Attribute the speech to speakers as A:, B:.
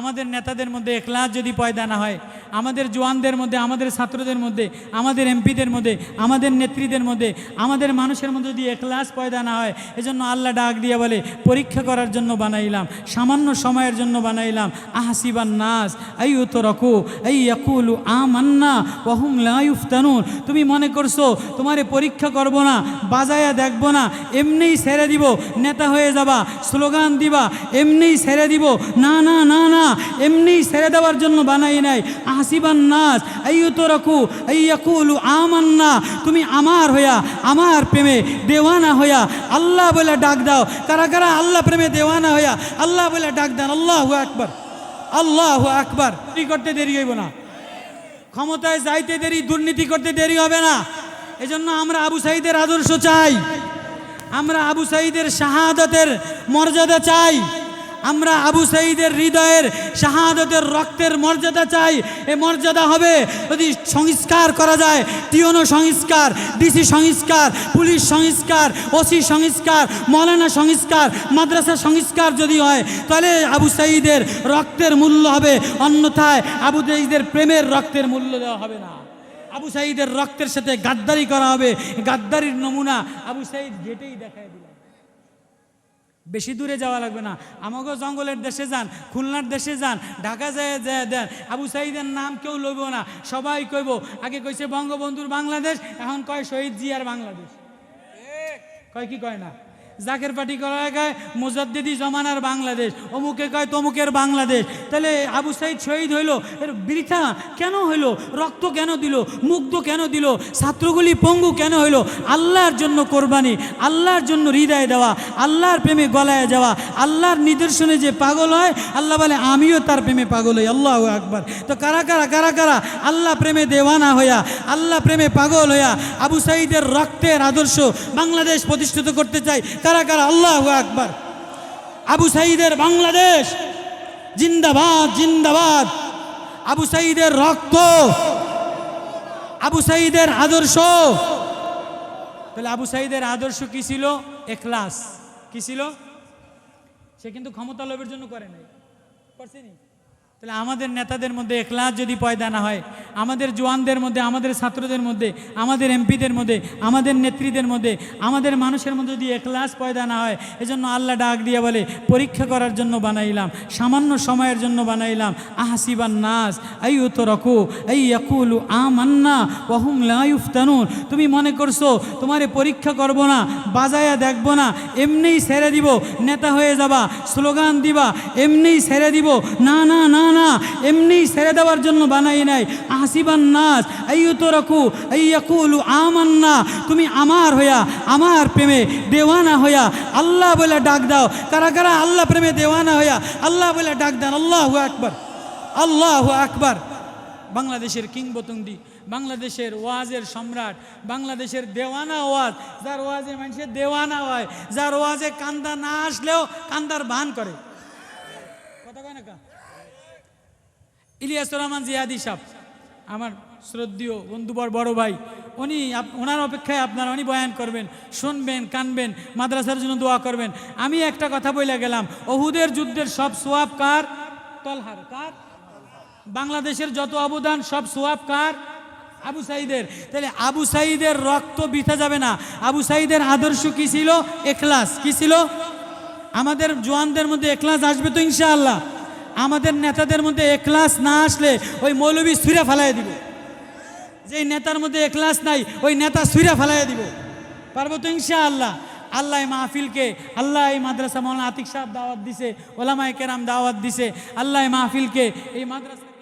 A: আমাদের নেতাদের মধ্যে এখলাস যদি পয়দা না হয়, আমাদের জোয়ানদের মধ্যে, আমাদের ছাত্রদের মধ্যে, আমাদের এমপিদের মধ্যে, আমাদের নেত্রীদের মধ্যে, আমাদের মানুষের মধ্যে যদি এখলাস পয়দা না হয়, এজন্য আল্লাহ ডাক দিয়ে বলে, পরীক্ষা করার জন্য বানাইলাম, সামান্য সময়ের জন্য বানাইলাম, আহাসিবান নাস এই তো রকু এই ইয়াকুলু আমান্না ওহুম লাইফতানুন তুমি মনে করছ, তোমারে পরীক্ষা করব না, বাজায়া দেখব না, এমনিই ছেড়ে দিব, নেতা হয়ে যাবা, স্লোগান দিবা, এমনিই ছেড়ে দিব, না না না না এমনিই ছেড়ে দেওয়ার জন্য বানাই নাই। হাসিবান নাস এই তো রাখু এই ইয়াকুলু আমান্না, তুমি আমার হইয়া, আমার প্রেমে দেওয়ানা হইয়া, আল্লাহ বলে ডাক দাও। কারা কারা আল্লাহ প্রেমে দেওয়ানা হইয়া, আল্লাহ বলে ডাক দেন, আল্লাহ আকবার আল্লাহ আকবার। করতে দেরি হইব না। ক্ষমতায় যাইতে দেরি, দুর্নীতি করতে দেরি হবে না। এজন্য আমরা আবু সাইদের আদর্শ চাই। আমরা আবু সাইদের শাহাদতের মর্যাদা চাই। আমরা আবু সাইদের হৃদয়ের শাহাদতের রক্তের মর্যাদা চাই। এ মর্যাদা হবে যদি সংস্কার করা যায়, টিওনো সংস্কার, ডিসি সংস্কার, পুলিশ সংস্কার, ওসি সংস্কার, মৌলানা সংস্কার, মাদ্রাসা সংস্কার যদি হয়, তাহলে আবু সাইদের রক্তের মূল্য হবে। অন্যথায় আবু সাইদের প্রেমের রক্তের মূল্য দেওয়া হবে না। আবু সাইদের রক্তের সাথে গাদ্দারি করা হবে। গাদ্দারির নমুনা আবু সাইদ গেটেই দেখায় বেশি দূরে যাওয়া লাগবে না। আমাকে জঙ্গলের দেশে যান, খুলনার দেশে যান, ঢাকা যায় যায় দেন, আবু সাইদের নাম কেউ লইব না, সবাই কইব, আগে কইছে বঙ্গবন্ধুর বাংলাদেশ, এখন কয় শহীদ জিয়ার বাংলাদেশ। কয় কি কয় না? জাকের পার্টি করা কয় মুজাদ্দিদি জমানার বাংলাদেশ। অমুকে কয়, তমুকের বাংলাদেশ। তাহলে আবু সাইদ শহীদ হইল, এর বৃথা কেন হইল? রক্ত কেন দিল? মুগ্ধ কেন দিল? ছাত্রগুলি পঙ্গু কেন হইল? আল্লাহর জন্য কোরবানি, আল্লাহর জন্য হৃদয় দেওয়া, আল্লাহর প্রেমে গলায় যাওয়া, আল্লাহর নিদর্শনে যে পাগল হয়, আল্লাহ বলে, আমিও তার প্রেমে পাগল হই, আল্লাহ আকবার। তো কারা কারা কারা কারা? আল্লাহ প্রেমে দেওয়ানা হইয়া, আল্লাহ প্রেমে পাগল হইয়া, আবু সাইদের রক্তের আদর্শ বাংলাদেশ প্রতিষ্ঠিত করতে চাই কারা কারা আল্লাহ আকবার। আবু সাইদের বাংলাদেশ, জিন্দাবাদ জিন্দাবাদ। আবু সাইদের রক্ত, আবু সাইদের আদর্শ। তাহলে আবু সাইদের আদর্শ কি ছিল? এখলাস। কি ছিল? সে কিন্তু ক্ষমতা লোভের জন্য করে নাই। করছেনি তাহলে আমাদের নেতাদের মধ্যে এখলাস যদি পয়দা না হয়, আমাদের জোয়ানদের মধ্যে, আমাদের ছাত্রদের মধ্যে, আমাদের এমপিদের মধ্যে, আমাদের নেত্রীদের মধ্যে, আমাদের মানুষের মধ্যে যদি এখলাস পয়দা না হয়, এজন্য আল্লাহ ডাক দিয়ে বলে, পরীক্ষা করার জন্য বানাইলাম, সামান্য সময়ের জন্য বানাইলাম, আহাসিবান নাস এই তো রকু এই ইয়াকুলু আমান্না ওহুম লাইফতানুন তুমি মনে করছ, তোমারে পরীক্ষা করব না, বাজায়া দেখব না, এমনিই ছেড়ে দিব, নেতা হয়ে যাবা, স্লোগান দিবা, এমনিই ছেড়ে দিব, না না না না, এমনি ছেড়ে দেওয়ার জন্য বানাই নাই। হাসিবান নাস এই তো রাখু এই ইয়াকুলু আমান্না, তুমি আমার হইয়া, আমার প্রেমে দেওয়ানা হইয়া, আল্লাহ বলে ডাক দাও। কারা কারা আল্লাহ প্রেমে দেওয়ানা হইয়া, আল্লাহ বলে ডাক দেন, আল্লাহ আকবার আল্লাহ আকবার। বাংলাদেশের কিংবদন্তি, বাংলাদেশের ওয়াজের সম্রাট, বাংলাদেশের দেওয়ানা ওয়াজ, যার ওয়াজে মানুষের দেওয়ানা হয়, যার ওয়াজে কান্দা না আসলেও কান্দার ভান করে। কথা কয় না ইলিয়াস রহমান জিয়াদি সাহ আমার শ্রদ্ধীয় বন্ধুবর বড় ভাই, উনি ওনার অপেক্ষায় আপনারা উনি বয়ান করবেন, শুনবেন, কানবেন, মাদ্রাসার জন্য দোয়া করবেন। আমি একটা কথা বলে গেলাম অহুদের যুদ্ধের সব সোয়াব কার? তলহার কার? বাংলাদেশের যত অবদান সব সোয়াব কার? আবু সাইদের। তাহলে আবু সাইদের রক্ত বিথা যাবে না। আবু সাইদের আদর্শ কি ছিল? এখলাস। কি ছিল? আমাদের জোয়ানদের মধ্যে এখলাস আসবে তো ইনশাআল্লাহ। আমাদের নেতাদের মধ্যে এক্লাস না আসলে ওই মৌলবী সুরে ফেলাই দিব। যেই নেতার মধ্যে এক্লাস নাই, ওই নেতা সুরে ফেলাই দিব। পারব তো ইনশা আল্লাহ আল্লাহ মাহফিলকে, আল্লাহ এই মাদ্রাসা, মৌলানা আতিক সাহেব দাওয়াত দিছে, ওলামায় কেরাম দাওয়াত দিছে, আল্লাহ মাহফিলকে, এই মাদ্রাসা